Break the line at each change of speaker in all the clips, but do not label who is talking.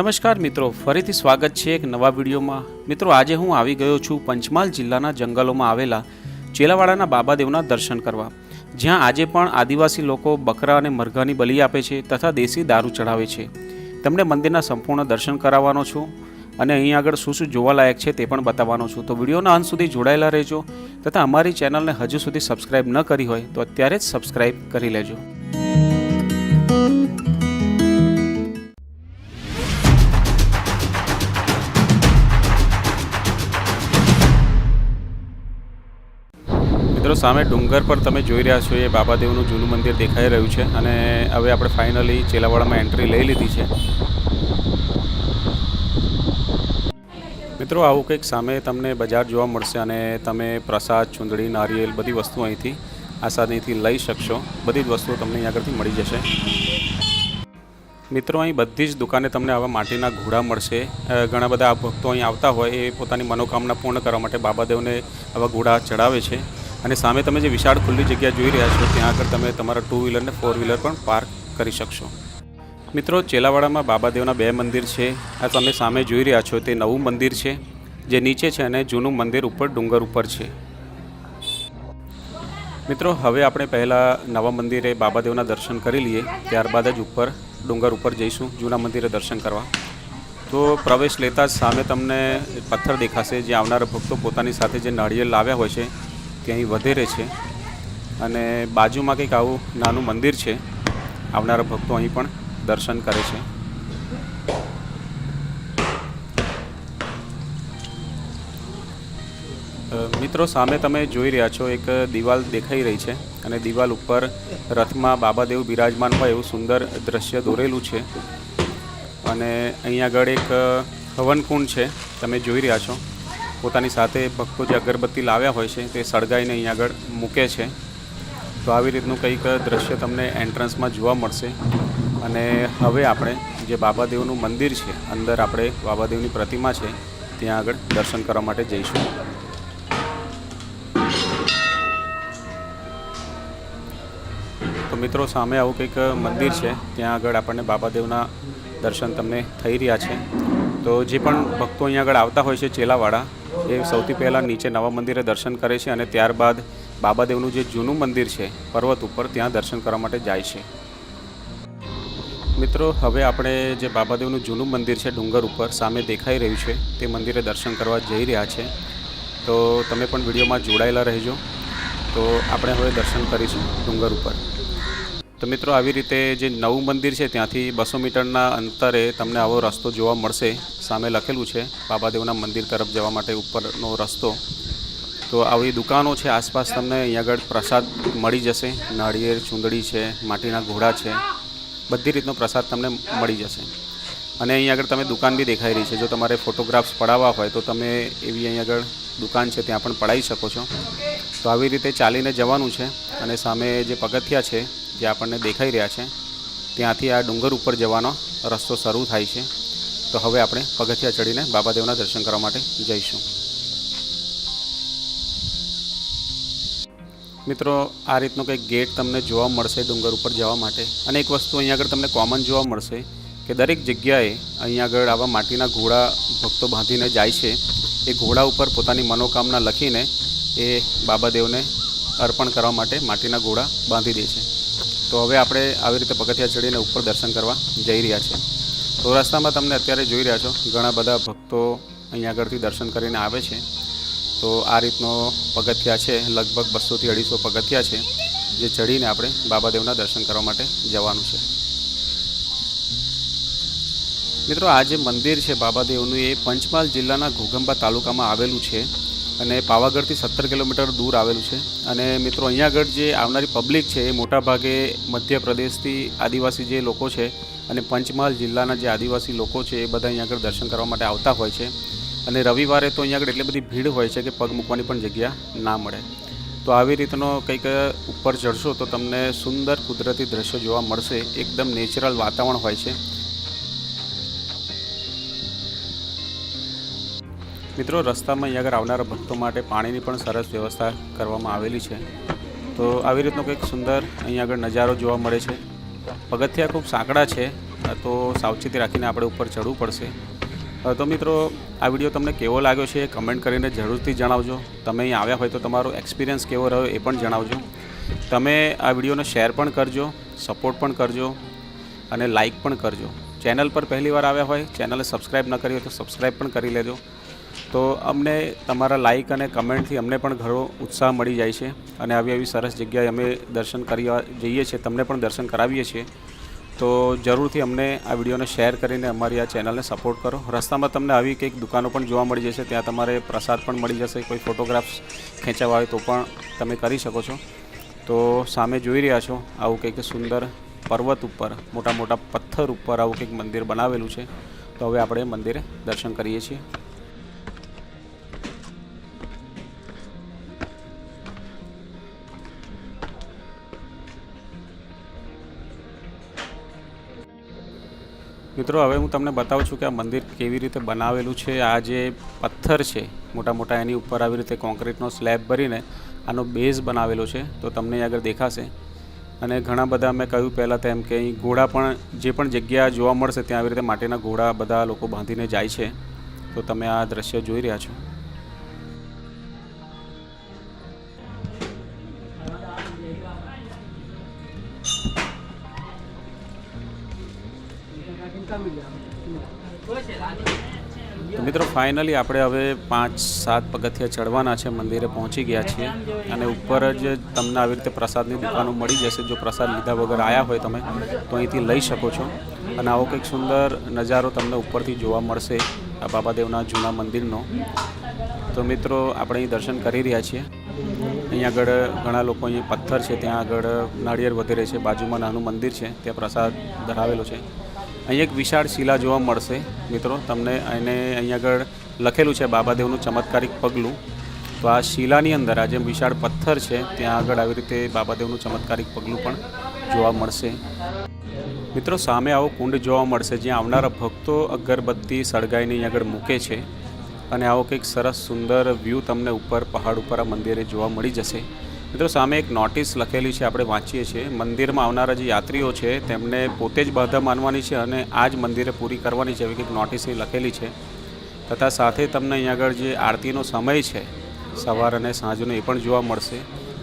નમસ્કાર મિત્રો, ફરીથી સ્વાગત છે એક નવા વિડીયોમાં. મિત્રો, આજે હું આવી ગયો છું પંચમહાલ જિલ્લાના જંગલોમાં આવેલા ચેલાવાડાના બાબાદેવના દર્શન કરવા. જ્યાં આજે પણ આદિવાસી લોકો બકરા અને મરઘાની બલિ આપે છે તથા દેશી દારૂ ચઢાવે છે. તમને મંદિરના સંપૂર્ણ દર્શન કરાવવાનો છું અને અહીં આગળ શું શું જોવાલાયક છે તે પણ બતાવવાનો છું. તો વિડીયોના અંત સુધી જોડાયેલા રહેજો તથા અમારી ચેનલને હજુ સુધી સબસ્ક્રાઇબ ન કરી હોય તો અત્યારે જ સબસ્ક્રાઇબ કરી લેજો. સામે ડુંગર પર તમે જોઈ રહ્યા છો એ બાબાદેવનું જૂનું મંદિર દેખાઈ રહ્યું છે અને હવે આપણે ફાઇનલી ચેલાવાડામાં એન્ટ્રી લઈ લીધી છે. મિત્રો, આવું કંઈક સામે તમને બજાર જોવા મળશે અને તમે પ્રસાદ, ચૂંદડી, નારિયેલ બધી વસ્તુઓ અહીંથી આસાનીથી લઈ શકશો. બધી જ વસ્તુઓ તમને અહીં આગળથી મળી જશે. મિત્રો, અહીં બધી જ દુકાને તમને આવા માટીના ઘોડા મળશે. ઘણા બધા ભક્તો અહીં આવતા હોય એ પોતાની મનોકામના પૂર્ણ કરવા માટે બાબાદેવને આવા ઘોડા ચડાવે છે. અને સામે તમે જે વિશાળ ખુલ્લી જગ્યા જોઈ રહ્યા છો, ત્યાં આગળ તમે તમારા ટુ વ્હીલર ને ફોર વ્હીલર પણ પાર્ક કરી શકશો. મિત્રો, ચેલાવાડામાં બાબાદેવના બે મંદિર છે. આ તમે સામે જોઈ રહ્યા છો, તે નવું મંદિર છે, જે નીચે છે અને જૂનું મંદિર ઉપર ડુંગર ઉપર છે. મિત્રો, હવે આપણે પહેલાં નવા મંદિરે બાબાદેવના દર્શન કરી લઈએ, ત્યારબાદ જ ઉપર ડુંગર ઉપર જઈશું, જૂના મંદિરે દર્શન કરવા. તો પ્રવેશ લેતા જ સામે તમને પથ્થર દેખાશે, જે આવનારા ભક્તો પોતાની સાથે જે નાળિયેર લાવ્યા હોય છે તે અહીં વધેરે છે. અને બાજુમાં કંઈક આવું નાનું મંદિર છે. આવનારા ભક્તો અહીં પણ દર્શન કરે છે. મિત્રો, સામે તમે જોઈ રહ્યા છો એક દિવાલ દેખાઈ રહી છે. અને દિવાલ ઉપર રથમાં બાબાદેવ બિરાજમાન હોય એવું સુંદર દ્રશ્ય દોરેલું છે. અને અહીં આગળ એક હવનકુંડ છે. તમે જોઈ રહ્યા છો. પોતાની સાથે ભક્તો જે અગરબત્તી લાવ્યા હોય છે તે સળગાઈને અહીં આગળ મૂકે છે. તો આવી રીતનું કંઈક દ્રશ્ય તમને એન્ટ્રન્સમાં જોવા મળશે. અને હવે આપણે જે બાબાદેવનું મંદિર છે, અંદર આપણે બાબાદેવની પ્રતિમા છે, ત્યાં આગળ દર્શન કરવા માટે જઈશું. તો મિત્રો, સામે આવું કંઈક મંદિર છે, ત્યાં આગળ આપણને બાબાદેવના દર્શન તમને થઈ રહ્યા છે. તો જે પણ ભક્તો અહીંયા આગળ આવતા હોય છે, ચેલાવાળા એ સૌથી પહેલાં નીચે નવા મંદિરે દર્શન કરે છે અને ત્યારબાદ બાબાદેવનું જે જૂનું મંદિર છે, પર્વત ઉપર ત્યાં દર્શન કરવા માટે જાય છે. મિત્રો, હવે આપણે જે બાબાદેવનું જૂનું મંદિર છે, ડુંગર ઉપર સામે દેખાઈ રહ્યું છે, તે મંદિરે દર્શન કરવા જઈ રહ્યા છે. તો તમે પણ વિડીયોમાં જોડાયેલા રહેજો. તો આપણે હવે દર્શન કરીશું ડુંગર ઉપર. તો મિત્રો, આવી રીતે જે નવું મંદિર છે, ત્યાંથી બસો મીટરના અંતરે તમને આવો રસ્તો જોવા મળશે. સામે લખેલું છે, બાબાદેવના મંદિર તરફ જવા માટે ઉપરનો રસ્તો. તો આવી દુકાનો છે, આસપાસ તમને અહીં આગળ પ્રસાદ મળી જશે. નાળિયેર, ચૂંદડી છે, માટીના ઘોડા છે, બધી રીતનો પ્રસાદ તમને મળી જશે. અને અહીં આગળ તમે દુકાન બી દેખાઈ રહી છે. જો તમારે ફોટોગ્રાફ્સ પડાવવા હોય તો તમે એવી અહીં આગળ દુકાન છે, ત્યાં પણ પડાવી શકો છો. તો આવી રીતે ચાલીને જવાનું છે અને સામે જે પગથિયા છે, જે આપણને દેખાઈ રહ્યા છે, ત્યાંથી આ ડુંગર ઉપર જવાનો રસ્તો શરૂ થાય છે. તો હવે આપણે પગથિયા ચડીને બાબાદેવના દર્શન કરવા માટે જઈશું. મિત્રો, આ રીતનો કંઈક ગેટ તમને જોવા મળશે ડુંગર ઉપર જવા માટે. અને એક વસ્તુ અહીંયા આગળ તમને કોમન જોવા મળશે કે દરેક જગ્યાએ અહીંયા આગળ આવા માટીના ઘોડા ભક્તો બાંધીને જાય છે. એ ઘોડા ઉપર પોતાની મનોકામના લખીને એ બાબાદેવને અર્પણ કરવા માટે માટીના ઘોડા બાંધી દે છે. તો હવે આપણે આવી રીતે પગથિયા ચડીને ઉપર દર્શન કરવા જઈ રહ્યા છે તો રસ્તામાં તમને અત્યારે જોઈ રહ્યા છો ઘણા બધા ભક્તો અહીંયા આગળથી દર્શન કરીને આવે છે. તો આ રીતનો પગથિયા છે, લગભગ બસોથી અઢીસો પગથિયા છે, જે ચડીને આપણે બાબાદેવના દર્શન કરવા માટે જવાનું છે. મિત્રો, આ જે મંદિર છે બાબાદેવનું, એ પંચમહાલ જિલ્લાના ઘોઘંબા તાલુકામાં આવેલું છે. અને પાવાગઢથી સત્તર કિલોમીટર દૂર આવેલું છે. અને મિત્રો, અહીંયા આગળ જે આવનારી પબ્લિક છે, એ મોટાભાગે મધ્યપ્રદેશથી આદિવાસી જે લોકો છે અને પંચમહાલ જિલ્લાના જે આદિવાસી લોકો છે, એ બધા અહીંયા આગળ દર્શન કરવા માટે આવતા હોય છે. અને રવિવારે તો અહીંયા આગળ એટલી બધી ભીડ હોય છે કે પગ મૂકવાની પણ જગ્યા ના મળે. તો આવી રીતનો કંઈક ઉપર ચડશો તો તમને સુંદર કુદરતી દ્રશ્યો જોવા મળશે. એકદમ નેચરલ વાતાવરણ હોય છે. મિત્રો, રસ્તામાં અહીંયા આગળ આવનારા ભક્તો માટે પાણીની પણ સરસ વ્યવસ્થા કરવામાં આવેલી છે. તો આવી રીતનો કંઈક સુંદર અહીંયા આગળ નજારો જોવા મળે છે. પગથિયા ખૂબ સાંકડા છે, તો સાવચેતી રાખીને આપણે ઉપર ચડવું પડશે. તો મિત્રો, આ વીડિયો તમને કેવો લાગ્યો છે કમેન્ટ કરીને જરૂરથી જણાવજો. તમે અહીં આવ્યા હોય તો તમારો એક્સપિરિયન્સ કેવો રહ્યો એ પણ જણાવજો. તમે આ વિડીયોને શેર પણ કરજો, સપોર્ટ પણ કરજો અને લાઇક પણ કરજો. ચેનલ પર પહેલીવાર આવ્યા હોય, ચેનલને સબસ્ક્રાઈબ ન કરી હોય તો સબસ્ક્રાઈબ પણ કરી લેજો. તો અમને તમારા લાઈક અને કમેન્ટથી અમને પણ ઘણો ઉત્સાહ મળી જાય છે. અને આવી આવી સરસ જગ્યાએ અમે દર્શન કરવા જઈએ છીએ, તમને પણ દર્શન કરાવીએ છીએ. તો જરૂરથી અમને આ વિડીયોને શેર કરીને અમારી આ ચેનલને સપોર્ટ કરો. રસ્તામાં તમને આવી કંઈક દુકાનો પણ જોવા મળી જશે, ત્યાં તમારે પ્રસાદ પણ મળી જશે, કોઈ ફોટોગ્રાફ્સ ખેંચાવા હોય તો પણ તમે કરી શકો છો. તો સામે જોઈ રહ્યા છો, આવું કંઈક સુંદર પર્વત ઉપર, મોટા મોટા પથ્થર ઉપર આવું કંઈક મંદિર બનાવેલું છે. તો હવે આપણે મંદિરે દર્શન કરીએ છીએ. મિત્રો, હવે હું તમને બતાવું છું કે આ મંદિર કેવી રીતે બનાવેલું છે. આ જે પથ્થર છે મોટા મોટા એની ઉપર આવી રીતે કોન્ક્રીટનો સ્લેબ ભરીને આનો બેઝ બનાવેલો છે. તો તમને આગળ દેખાશે. અને ઘણા બધા મેં કહ્યું પહેલાં તેમ કે અહીં ઘોડા પણ, જે પણ જગ્યા જોવા મળશે, ત્યાં આવી રીતે માટીના ઘોડા બધા લોકો બાંધીને જાય છે. તો તમે આ દ્રશ્ય જોઈ રહ્યા છો. તો મિત્રો ફાઇનલી આપણે હવે પાંચ, સાત પગથિયા ચડવાના છે, મંદિરે પહોંચી ગયા છીએ. અને ઉપર જ તમને આવી રીતે પ્રસાદની દુકાનો મળી જશે. જો પ્રસાદ લીધા વગર આવ્યા હોય તમે, તો અહીંથી લઈ શકો છો. અને આવો કંઈક સુંદર નજારો તમને ઉપરથી જોવા મળશે, આ બાબાદેવના જૂના મંદિરનો. તો મિત્રો, આપણે અહીં દર્શન કરી રહ્યા છીએ. અહીં આગળ ઘણા લોકો અહીં પથ્થર છે, ત્યાં આગળ નાળિયેર વધેરે છે, બાજુમાં નાનું મંદિર છે, ત્યાં પ્રસાદ ધરાવેલો છે. અહીં એક વિશાળ શિલા જોવા મળશે. મિત્રો, તમને એને અહીં આગળ લખેલું છે, બાબાદેવનું ચમત્કારિક પગલું. તો આ શિલાની અંદર, આ જે વિશાળ પથ્થર છે, ત્યાં આગળ આવી રીતે બાબાદેવનું ચમત્કારિક પગલું પણ જોવા મળશે. મિત્રો, સામે આવો કુંડ જોવા મળશે, જ્યાં આવનારા ભક્તો અગરબત્તી સળગાઈને અહીં આગળ મૂકે છે. અને આવો કંઈક સરસ સુંદર વ્યૂ તમને ઉપર, પહાડ ઉપર, આ મંદિરે જોવા મળી જશે. મિત્રો, સામે એક નોટિસ લખેલી છે, આપણે વાંચીએ છીએ. મંદિરમાં આવનારા જે યાત્રીઓ છે, તેમને પોતે જ બાધા માનવાની છે અને આ જ મંદિરે પૂરી કરવાની છે. એવી કંઈક નોટિસ અહીં લખેલી છે. તથા સાથે તમને અહીં આગળ જે આરતીનો સમય છે, સવાર અને સાંજનો, એ પણ જોવા મળશે.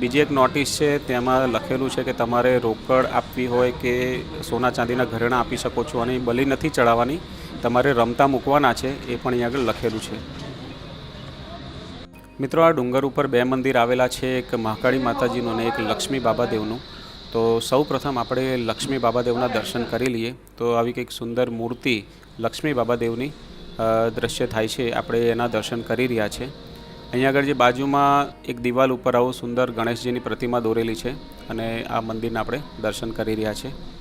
બીજી એક નોટિસ છે, તેમાં લખેલું છે કે તમારે રોકડ આપવી હોય કે સોના ચાંદીના ઘરેણાં આપી શકો છો અને બલી નથી ચડાવવાની. તમારે રમતા મૂકવાના છે, એ પણ અહીં આગળ લખેલું છે. મિત્રો, આ ડુંગર ઉપર બે મંદિર આવેલા છે, એક મહાકાળી માતાજીનું અને એક લક્ષ્મી બાબાદેવનું. તો સૌ પ્રથમ આપણે લક્ષ્મી બાબાદેવના દર્શન કરી લઈએ. તો આવી કંઈક સુંદર મૂર્તિ લક્ષ્મી બાબાદેવની દ્રશ્ય થાય છે, આપણે એના દર્શન કરી રહ્યા છે. અહીંયા આગળ જે બાજુમાં એક દિવાલ ઉપર આવું સુંદર ગણેશજીની પ્રતિમા દોરેલી છે અને આ મંદિરના આપણે દર્શન કરી રહ્યા છે.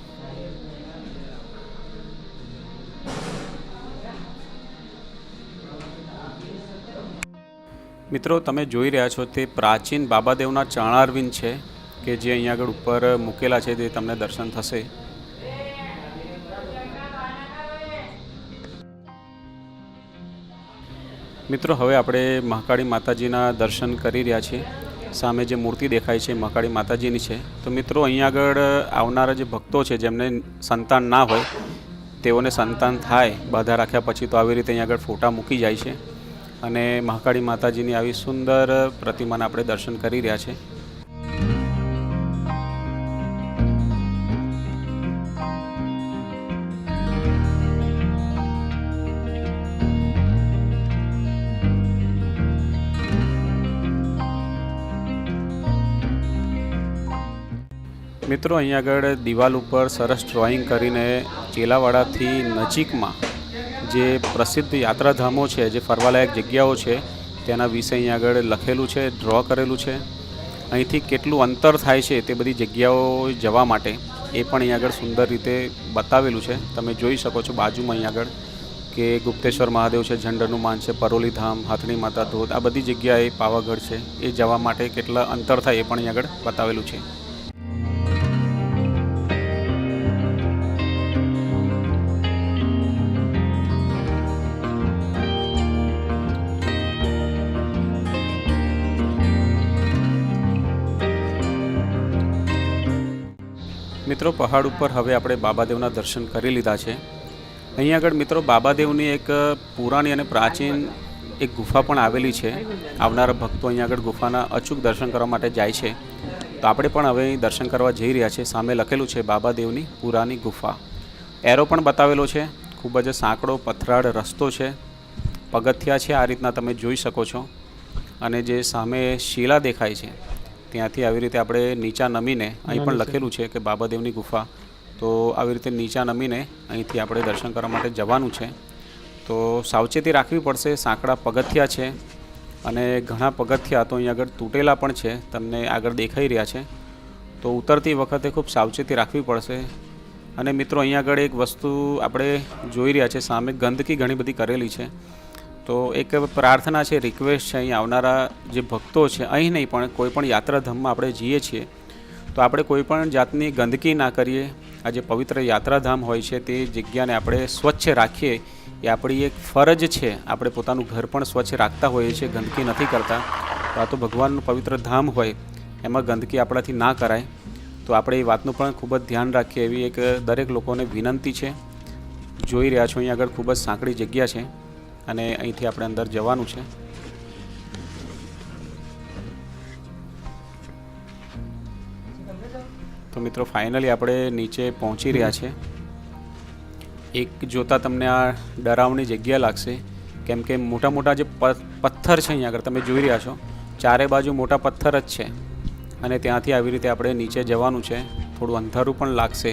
મિત્રો, તમે જોઈ રહ્યા છો તે પ્રાચીન બાબાદેવના ચરણારવિંદ છે કે જે અહીંયા આગળ ઉપર મૂકેલા છે તે તમને દર્શન થશે. મિત્રો, હવે આપણે મહાકાળી માતાજીના દર્શન કરી રહ્યા છીએ. સામે જે મૂર્તિ દેખાય છે મહાકાળી માતાજીની છે. તો મિત્રો, અહીંયા આગળ આવનારા જે ભક્તો છે, જેમને સંતાન ના હોય, તેઓને સંતાન થાય, બાધા રાખ્યા પછી તો આવી રીતે અહીંયા આગળ ફોટા મૂકી જાય છે. અને મહાકાળી માતાજીની આવી સુંદર પ્રતિમાના આપણે દર્શન કરી રહ્યા છે. મિત્રો, અહીંયા આગળ દિવાલ ઉપર સરસ ડ્રોઈંગ કરીને ચેલાવાડાથી નજીકમાં જે પ્રસિદ્ધ યાત્રાધામો છે, જે ફરવાલાયક જગ્યાઓ છે, તેના વિશે અહીંયા આગળ લખેલું છે ડ્રો કરેલું છે. અહીંથી કેટલું અંતર થાય છે તે બધી જગ્યાઓ જવા માટે એ પણ અહીં આગળ સુંદર રીતે બતાવેલું છે. તમે જોઈ શકો છો બાજુમાં અહીં આગળ કે ગુપ્તેશ્વર મહાદેવ છે ઝંડરનું માન છે, પરોલી ધામ હાથણી માતા ધોધ, આ બધી જગ્યાએ પાવાગઢ છે. એ જવા માટે કેટલા અંતર થાય એ પણ અહીંયા આગળ બતાવેલું છે. મિત્રો, પહાડ ઉપર હવે આપણે બાબાદેવના દર્શન કરી લીધા છે. અહીં આગળ મિત્રો, બાબાદેવની એક પુરાણી અને પ્રાચીન એક ગુફા પણ આવેલી છે. આવનારા ભક્તો અહીં આગળ ગુફાના અચૂક દર્શન કરવા માટે જાય છે. તો આપણે પણ હવે દર્શન કરવા જઈ રહ્યા છીએ સામે લખેલું છે, બાબાદેવની પુરાની ગુફા. એરો પણ બતાવેલો છે. ખૂબ જ સાંકડો, પથરાળ રસ્તો છે. પગથિયા છે, આ રીતના તમે જોઈ શકો છો. અને જે સામે શિલા દેખાય છે. ત્યાંથી આવી રીતે આપણે નીચા નમીને અહીં પણ લખેલું છે કે બાબાદેવની ગુફા. તો આવી રીતે નીચા નમીને અહીંથી આપણે દર્શન કરવા માટે જવાનું છે. તો સાવચેતી રાખવી પડશે સાંકડા પગથિયા છે અને ઘણા પગથિયા તો અહીં આગળ તૂટેલા પણ છે તમને આગળ દેખાઈ રહ્યા છે. તો ઉતરતી વખતે ખૂબ સાવચેતી રાખવી પડશે. અને મિત્રો અહીંયા આગળ એક વસ્તુ આપણે જોઈ રહ્યા છે સામે ગંદકી ઘણી બધી કરેલી છે. તો એક પ્રાર્થના છે, રિક્વેસ્ટ છે, અહીં આવનારા જે ભક્તો છે, અહીં નહીં, પણ કોઈ પણ યાત્રાધામમાં આપણે જઈએ છીએ, તો આપણે કોઈ પણ જાતની ગંદકી ના કરીએ. આ જે પવિત્ર યાત્રાધામ હોય છે, તે જગ્યાને આપણે સ્વચ્છ રાખીએ. એ આપણી એક ફરજ છે. આપણે પોતાનું ઘર પણ સ્વચ્છ રાખતા હોઈએ છીએ, ગંદકી નથી કરતા. તો આ તો ભગવાનનું પવિત્ર ધામ હોય, એમાં ગંદકી આપણાથી ના કરાય. તો આપણે એ વાતનું પણ ખૂબ જ ધ્યાન રાખીએ એવી એક દરેક લોકોને વિનંતી છે. જોઈ રહ્યા છો અહીં આગળ ખૂબ જ સાંકડી જગ્યા છે. અને અહીંથી આપણે અંદર જવાનું છે. તો મિત્રો ફાઇનલી આપણે નીચે પહોંચી રહ્યા છે. એક જોતાં તમને આ ડરાવની જગ્યા લાગશે. કેમ કે મોટા મોટા જે પથ્થર છે અહીંયા આગળ, તમે જોઈ રહ્યા છો, ચારે બાજુ મોટા પથ્થર જ છે. અને ત્યાંથી આવી રીતે આપણે નીચે જવાનું છે. થોડું અંધારું પણ લાગશે.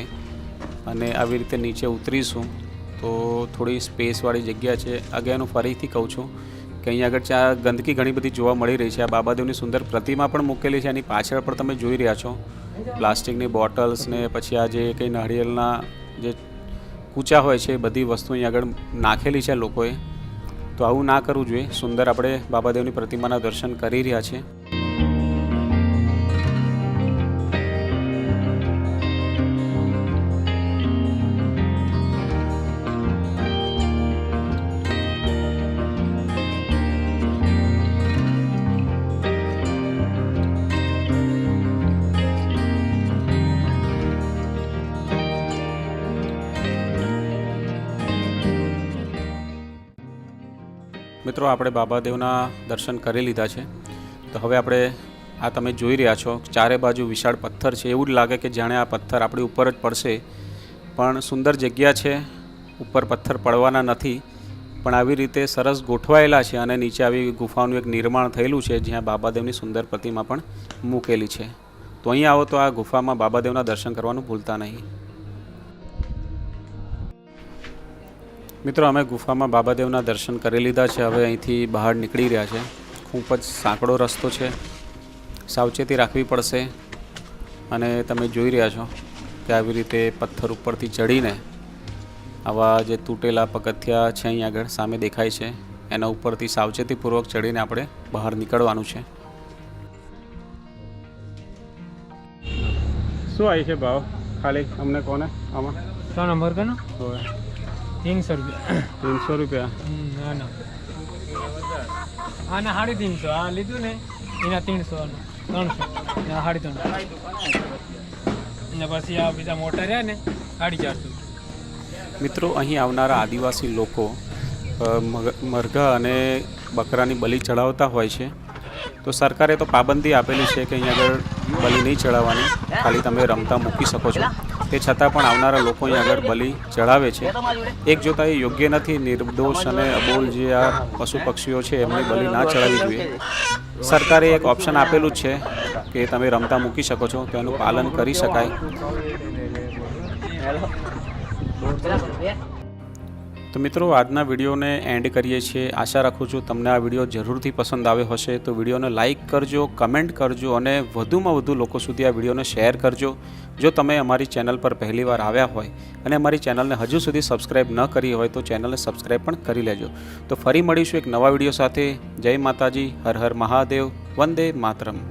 અને આવી રીતે નીચે ઉતરીશું. તો થોડી સ્પેસવાળી જગ્યા છે. આગળનું ફરીથી કહું છું કે અહીંયા આગળ ચા ગંદકી ઘણી બધી જોવા મળી રહી છે. આ બાબાદેવની સુંદર પ્રતિમા પણ મૂકેલી છે. એની પાછળ પણ તમે જોઈ રહ્યા છો. પ્લાસ્ટિકની બોટલ્સ ને પછી આ જે કંઈ નાળિયેરના જે કૂચા હોય છે બધી વસ્તુ અહીં આગળ નાખેલી છે લોકોએ. તો આવું ના કરવું જોઈએ. સુંદર આપણે બાબાદેવની પ્રતિમાના દર્શન કરી રહ્યા છીએ. મિત્રો, આપણે બાબાદેવના દર્શન કરી લીધા છે. તો હવે આપણે આ તમે જોઈ રહ્યા છો, ચારે બાજુ વિશાળ પથ્થર છે. એવું જ લાગે કે જાણે આ પથ્થર આપણી ઉપર જ પડશે. પણ સુંદર જગ્યા છે, ઉપર પથ્થર પડવાના નથી. પણ આવી રીતે સરસ ગોઠવાયેલા છે અને નીચે આવી ગુફાનું એક નિર્માણ થયેલું છે, જ્યાં બાબાદેવની સુંદર પ્રતિમા પણ મૂકેલી છે. તો અહીં આવો તો આ ગુફામાં બાબાદેવના દર્શન કરવાનું ભૂલતા નહીં. મિત્રો અમે ગુફામાં બાબાદેવના દર્શન કરી લીધા છે. હવે અહીંથી બહાર નીકળી રહ્યા છે. ખૂબ જ સાંકડો રસ્તો છે. સાવચેતી રાખવી પડશે. અને તમે જોઈ રહ્યા છો કે આવી રીતે પથ્થર ઉપરથી ચડીને આવા જે તૂટેલા પગથિયા છે અહીં આગળ સામે દેખાય છે. એના ઉપરથી સાવચેતીપૂર્વક ચડીને આપણે બહાર નીકળવાનું છે. શું આવી છે ભાવ? ખાલી અમને કોને? આમાં?
ત્રણ નંબર કે તીનસો રૂપિયા
તીનસો રૂપિયા
ના આના સાડી તીનસો આ લીધું ને એના ત્રણસો ત્રણસો સાડી ત્રણસો અને પછી આ બીજા મોટા રહ્યા ને સાડી ચારસો
મિત્રો અહીં આવનારા આદિવાસી લોકો મરઘા અને બકરાની બલી ચડાવતા હોય છે. તો સરકારે તો પાબંદી આપેલી છે કે અહીંયા આગળ બલી નહીં ચડાવવાની. ખાલી તમે રમતા મૂકી શકો છો. તે છતાં પણ આવનારા લોકો અહીં આગળ બલિ ચડાવે છે. એક જોતા એ યોગ્ય નથી, નિર્દોષ અને અબોલ જે આ પશુ પક્ષીઓ છે, એમની બલિ ના ચડાવવી જોઈએ. સરકારે એક ઓપ્શન આપેલું છે કે તમે રમતા મૂકી શકો છો, તેનું પાલન કરી શકાય. તો મિત્રો, આજના વિડીયોને એન્ડ કરીએ છીએ. આશા રાખું છું તમને આ વીડિયો જરૂરથી પસંદ આવ્યો હશે. તો વિડીયોને લાઇક કરજો કમેન્ટ કરજો અને વધુમાં વધુ લોકો સુધી આ વિડીયોને શેર કરજો. જો તમે અમારી ચેનલ પર પહેલીવાર આવ્યા હોય અને અમારી ચેનલને હજુ સુધી સબસ્ક્રાઇબ ન કરી હોય, તો ચેનલને સબસ્ક્રાઇબ પણ કરી લેજો. તો ફરી મળીશું એક નવા વીડિયો સાથે. જય માતાજી, હર હર મહાદેવ, વંદે માતરમ.